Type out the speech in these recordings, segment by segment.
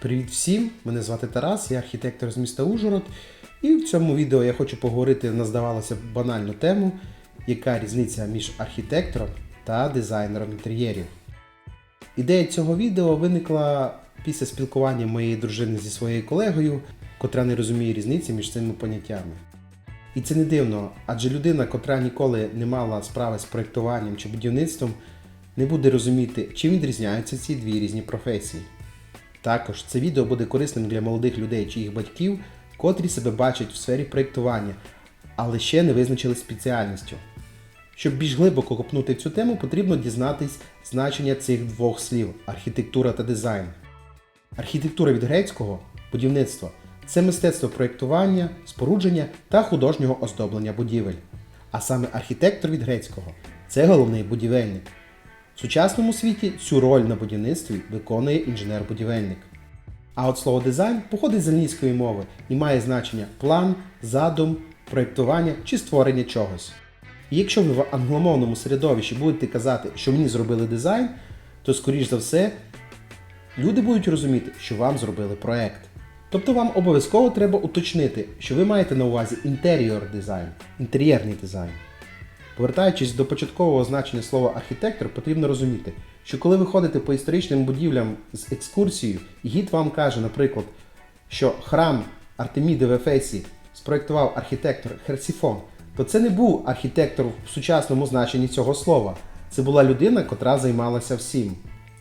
Привіт всім! Мене звати Тарас, я архітектор з міста Ужгород. І в цьому відео я хочу поговорити на здавалося банальну тему, яка різниця між архітектором та дизайнером інтер'єрів. Ідея цього відео виникла після спілкування моєї дружини зі своєю колегою, котра не розуміє різниці між цими поняттями. І це не дивно, адже людина, котра ніколи не мала справи з проєктуванням чи будівництвом, не буде розуміти, чим відрізняються ці дві різні професії. Також це відео буде корисним для молодих людей чи їх батьків, котрі себе бачать в сфері проєктування, але ще не визначили спеціальністю. Щоб більш глибоко копнути цю тему, потрібно дізнатись значення цих двох слів архітектура та дизайн. Архітектура від грецького будівництво це мистецтво проєктування, спорудження та художнього оздоблення будівель. А саме архітектор від грецького це головний будівельник. В сучасному світі цю роль на будівництві виконує інженер-будівельник. А от слово дизайн походить з англійської мови і має значення план, задум, проєктування чи створення чогось. І якщо ви в англомовному середовищі будете казати, що мені зробили дизайн, то скоріш за все люди будуть розуміти, що вам зробили проект. Тобто вам обов'язково треба уточнити, що ви маєте на увазі інтеріор дизайн, інтер'єрний дизайн. Повертаючись до початкового значення слова архітектор, потрібно розуміти, що коли ви ходите по історичним будівлям з екскурсією, гід вам каже, наприклад, що храм Артеміди в Ефесі спроєктував архітектор Херсіфон, то це не був архітектор в сучасному значенні цього слова. Це була людина, котра займалася всім.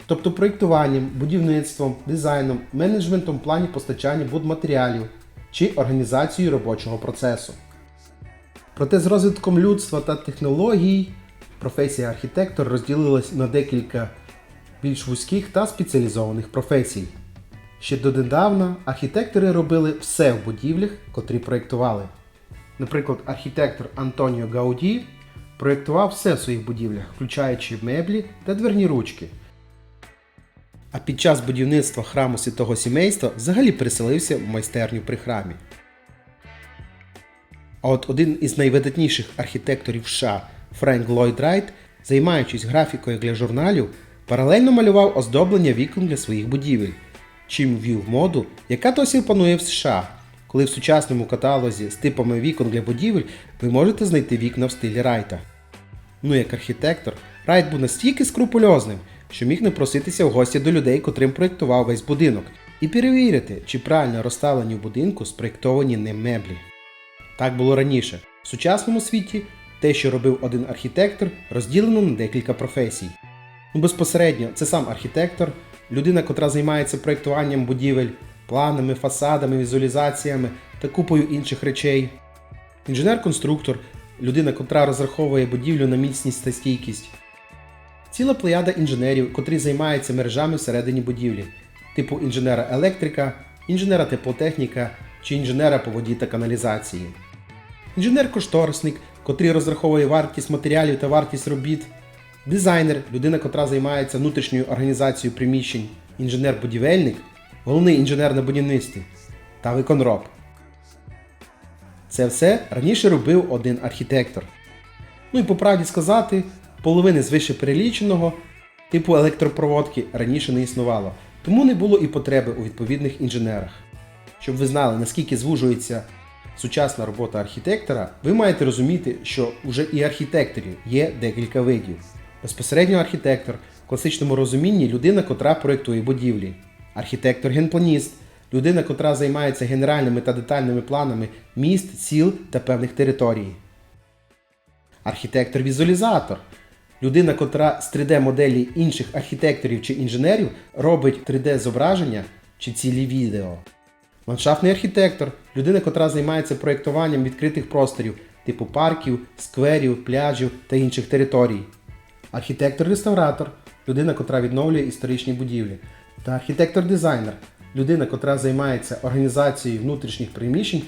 Тобто проєктуванням, будівництвом, дизайном, менеджментом плані постачання будматеріалів чи організацією робочого процесу. Проте з розвитком людства та технологій професія архітектор розділилась на декілька більш вузьких та спеціалізованих професій. Ще донедавна архітектори робили все в будівлях, котрі проєктували. Наприклад, архітектор Антоніо Гауді проєктував все в своїх будівлях, включаючи меблі та дверні ручки. А під час будівництва храму святого сімейства взагалі переселився в майстерню при храмі. А от один із найвидатніших архітекторів США Френк Ллойд Райт, займаючись графікою для журналів, паралельно малював оздоблення вікон для своїх будівель, чим ввів моду, яка досі панує в США, коли в сучасному каталозі з типами вікон для будівель ви можете знайти вікна в стилі Райта. Ну як архітектор, Райт був настільки скрупульозним, що міг не проситися в гості до людей, котрим проєктував весь будинок, і перевірити, чи правильно розставлені в будинку спроєктовані ним меблі. Так було раніше. В сучасному світі те, що робив один архітектор, розділено на декілька професій. Ну, безпосередньо, це сам архітектор, людина, котра займається проєктуванням будівель, планами, фасадами, візуалізаціями та купою інших речей. Інженер-конструктор, людина, котра розраховує будівлю на міцність та стійкість. Ціла плеяда інженерів, котрі займаються мережами всередині будівлі, типу інженера-електрика, інженера теплотехніка чи інженера по воді та каналізації. Інженер-кошторисник, котрий розраховує вартість матеріалів та вартість робіт, дизайнер, людина, котра займається внутрішньою організацією приміщень, інженер-будівельник, головний інженер на будівництві та виконроб. Це все раніше робив один архітектор. Ну і по правді сказати, половини з вище переліченого типу електропроводки раніше не існувало, тому не було і потреби у відповідних інженерах. Щоб ви знали, наскільки звужується сучасна робота архітектора, ви маєте розуміти, що вже і архітекторів є декілька видів. Безпосередньо архітектор в класичному розумінні людина, котра проєктує будівлі. Архітектор-генпланіст людина, котра займається генеральними та детальними планами міст, сіл та певних територій. Архітектор-візуалізатор людина, котра з 3D-моделі інших архітекторів чи інженерів робить 3D-зображення чи цілі відео. Ландшафтний архітектор людина, котра займається проєктуванням відкритих просторів, типу парків, скверів, пляжів та інших територій. Архітектор-реставратор людина, котра відновлює історичні будівлі. Та архітектор-дизайнер людина, котра займається організацією внутрішніх приміщень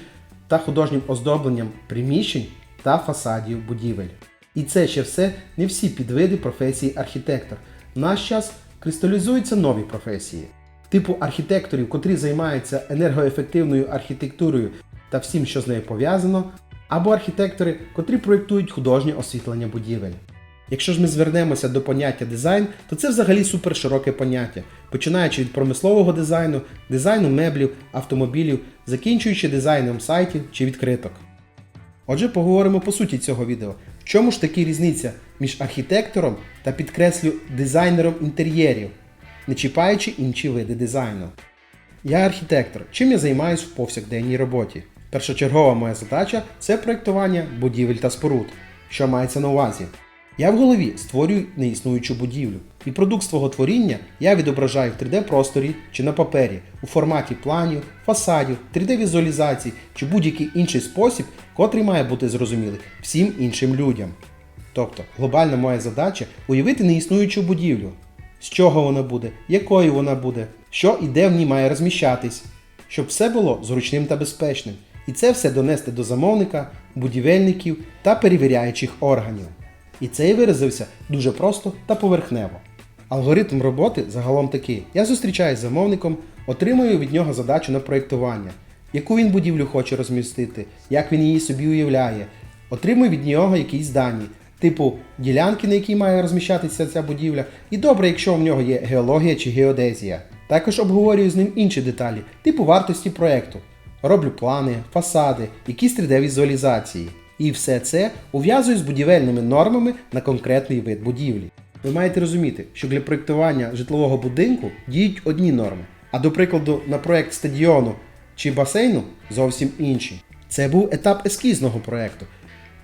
та художнім оздобленням приміщень та фасадів будівель. І це ще все не всі підвиди професії архітектор. В наш час кристалізуються нові професії типу архітекторів, котрі займаються енергоефективною архітектурою та всім, що з нею пов'язано, або архітектори, котрі проєктують художнє освітлення будівель. Якщо ж ми звернемося до поняття дизайн, то це взагалі супер широке поняття, починаючи від промислового дизайну, дизайну меблів, автомобілів, закінчуючи дизайном сайтів чи відкриток. Отже, поговоримо по суті цього відео. В чому ж таки різниця між архітектором та підкреслю дизайнером інтер'єрів, не чіпаючи інші види дизайну? Я архітектор. Чим я займаюся в повсякденній роботі? Першочергова моя задача це проєктування будівель та споруд. Що мається на увазі? Я в голові створюю неіснуючу будівлю, і продукт свого творіння я відображаю в 3D-просторі чи на папері у форматі планів, фасадів, 3D-візуалізацій чи будь-який інший спосіб, котрий має бути зрозумілий всім іншим людям. Тобто, глобальна моя задача уявити неіснуючу будівлю, з чого вона буде, якою вона буде, що і де в ній має розміщатись, щоб все було зручним та безпечним. І це все донести до замовника, будівельників та перевіряючих органів. І це і виразився дуже просто та поверхнево. Алгоритм роботи загалом такий: я зустрічаюсь з замовником, отримую від нього задачу на проєктування, яку він будівлю хоче розмістити, як він її собі уявляє, отримую від нього якісь дані, типу ділянки, на якій має розміщатися ця будівля, і добре, якщо в нього є геологія чи геодезія. Також обговорюю з ним інші деталі, типу вартості проєкту. Роблю плани, фасади, якісь 3D-візуалізації. І все це ув'язую з будівельними нормами на конкретний вид будівлі. Ви маєте розуміти, що для проєктування житлового будинку діють одні норми, а до прикладу, на проєкт стадіону чи басейну зовсім інші. Це був етап ескізного проєкту,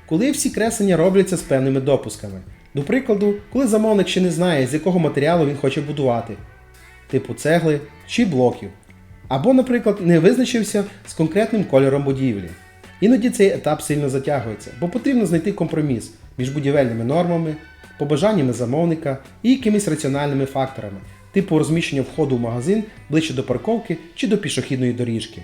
коли всі креслення робляться з певними допусками. До прикладу, коли замовник ще не знає, з якого матеріалу він хоче будувати, типу цегли чи блоків. Або, наприклад, не визначився з конкретним кольором будівлі. Іноді цей етап сильно затягується, бо потрібно знайти компроміс між будівельними нормами, побажаннями замовника і якимись раціональними факторами, типу розміщення входу в магазин ближче до парковки чи до пішохідної доріжки.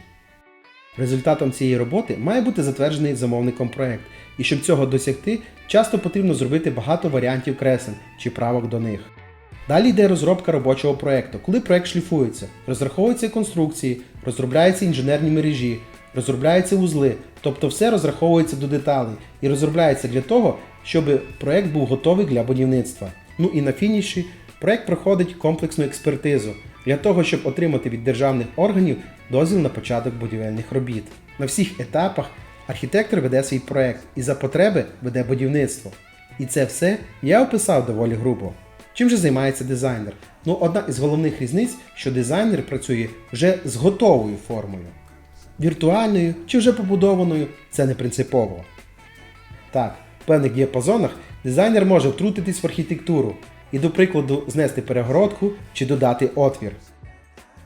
Результатом цієї роботи має бути затверджений замовником проект, і щоб цього досягти, часто потрібно зробити багато варіантів кресен чи правок до них. Далі йде розробка робочого проекту, коли проект шліфується, розраховуються конструкції, розробляються інженерні мережі, розробляються вузли, тобто все розраховується до деталей і розробляється для того, щоб проект був готовий для будівництва. Ну і на фініші проект проходить комплексну експертизу для того, щоб отримати від державних органів дозвіл на початок будівельних робіт. На всіх етапах архітектор веде свій проект і за потреби веде будівництво. І це все я описав доволі грубо. Чим же займається дизайнер? Ну, одна із головних різниць, що дизайнер працює вже з готовою формою. Віртуальною чи вже побудованою це не принципово. Так, в певних діапазонах дизайнер може втрутитись в архітектуру і, до прикладу, знести перегородку чи додати отвір.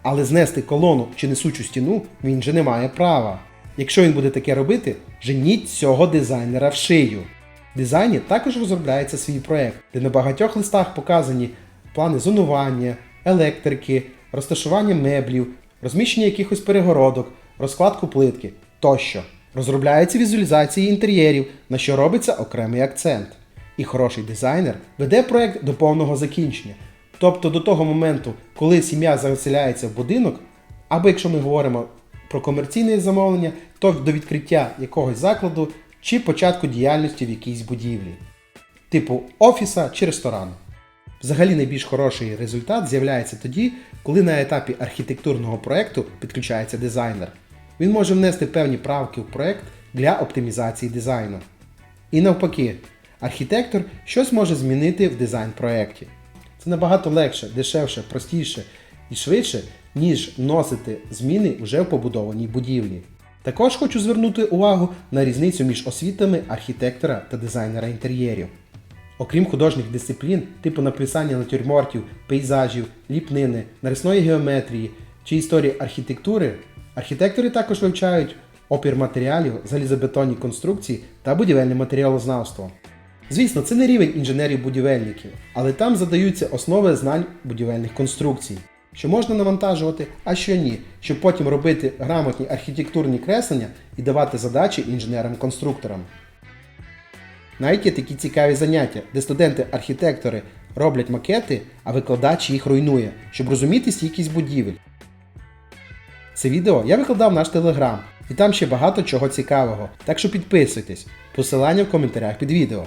Але знести колону чи несучу стіну він же не має права. Якщо він буде таке робити, женіть цього дизайнера в шию. В дизайні також розробляється свій проект, де на багатьох листах показані плани зонування, електрики, розташування меблів, розміщення якихось перегородок, розкладку плитки тощо. Розробляються візуалізації інтер'єрів, на що робиться окремий акцент. І хороший дизайнер веде проект до повного закінчення. Тобто до того моменту, коли сім'я заселяється в будинок, або якщо ми говоримо про комерційне замовлення, то до відкриття якогось закладу чи початку діяльності в якійсь будівлі, типу офіса чи ресторану. Взагалі найбільш хороший результат з'являється тоді, коли на етапі архітектурного проєкту підключається дизайнер. Він може внести певні правки в проєкт для оптимізації дизайну. І навпаки, архітектор щось може змінити в дизайн проєкті. Це набагато легше, дешевше, простіше і швидше, ніж вносити зміни вже в побудованій будівлі. Також хочу звернути увагу на різницю між освітами архітектора та дизайнера інтер'єрів. Окрім художніх дисциплін, типу написання натюрмортів, пейзажів, ліпнини, нарисної геометрії чи історії архітектури, архітектори також вивчають опір матеріалів, залізобетонні конструкції та будівельне матеріалознавство. Звісно, це не рівень інженерів-будівельників, але там задаються основи знань будівельних конструкцій, що можна навантажувати, а що ні, щоб потім робити грамотні архітектурні креслення і давати задачі інженерам-конструкторам. Навіть є такі цікаві заняття, де студенти-архітектори роблять макети, а викладач їх руйнує, щоб розуміти стійкість будівель. Це відео я викладав в наш телеграм, і там ще багато чого цікавого, так що підписуйтесь, посилання в коментарях під відео.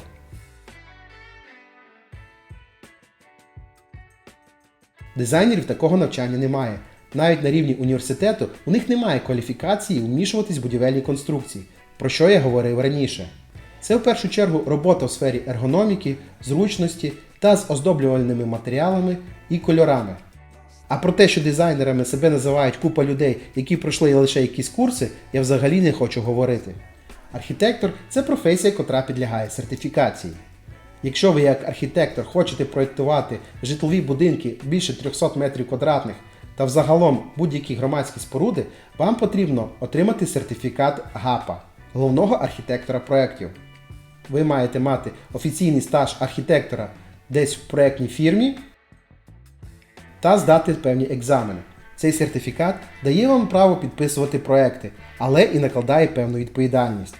Дизайнерів такого навчання немає. Навіть на рівні університету у них немає кваліфікації вмішуватись в будівельні конструкції, про що я говорив раніше. Це в першу чергу робота в сфері ергономіки, зручності та з оздоблювальними матеріалами і кольорами. А про те, що дизайнерами себе називають купа людей, які пройшли лише якісь курси, я взагалі не хочу говорити. Архітектор це професія, котра підлягає сертифікації. Якщо ви як архітектор хочете проєктувати житлові будинки більше 300 метрів квадратних та взагалом будь-які громадські споруди, вам потрібно отримати сертифікат ГАПа головного архітектора проєктів. Ви маєте мати офіційний стаж архітектора десь в проєктній фірмі та здати певні екзамени. Цей сертифікат дає вам право підписувати проекти, але і накладає певну відповідальність.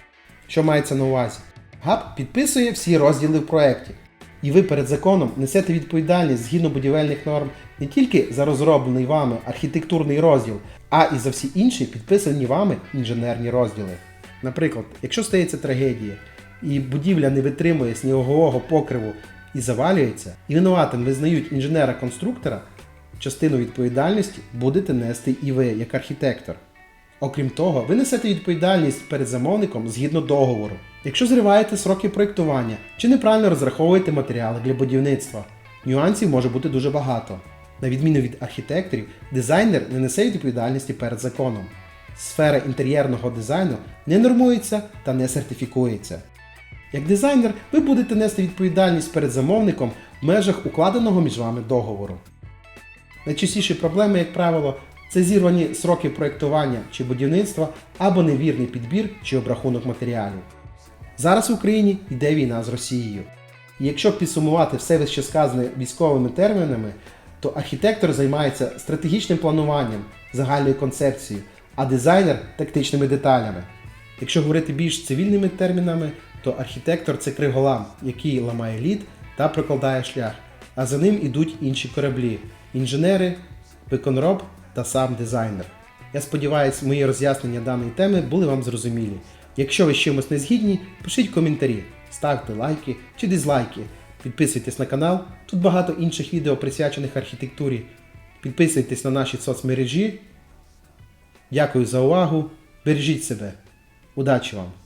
Що мається на увазі? ГАП підписує всі розділи в проєкті, і ви перед законом несете відповідальність згідно будівельних норм не тільки за розроблений вами архітектурний розділ, а і за всі інші підписані вами інженерні розділи. Наприклад, якщо стається трагедія і будівля не витримує снігового покриву і завалюється, і винуватим визнають інженера-конструктора, частину відповідальності будете нести і ви, як архітектор. Окрім того, ви несете відповідальність перед замовником згідно договору. Якщо зриваєте сроки проєктування чи неправильно розраховуєте матеріали для будівництва, нюансів може бути дуже багато. На відміну від архітекторів, дизайнер не несе відповідальності перед законом. Сфера інтер'єрного дизайну не нормується та не сертифікується. Як дизайнер, ви будете нести відповідальність перед замовником в межах укладеного між вами договору. Найчастіші проблеми, як правило, це зірвані сроки проєктування чи будівництва або невірний підбір чи обрахунок матеріалів. Зараз в Україні йде війна з Росією. І якщо підсумувати все вище сказане військовими термінами, то архітектор займається стратегічним плануванням, загальною концепцією, а дизайнер тактичними деталями. Якщо говорити більш цивільними термінами, то архітектор це криголам, який ламає лід та прокладає шлях, а за ним ідуть інші кораблі інженери, виконроб та сам дизайнер. Я сподіваюся, мої роз'яснення даної теми були вам зрозумілі. Якщо ви з чимось не згідні, пишіть коментарі, ставте лайки чи дизлайки, підписуйтесь на канал, тут багато інших відео присвячених архітектурі. Підписуйтесь на наші соцмережі. Дякую за увагу. Бережіть себе. Удачі вам!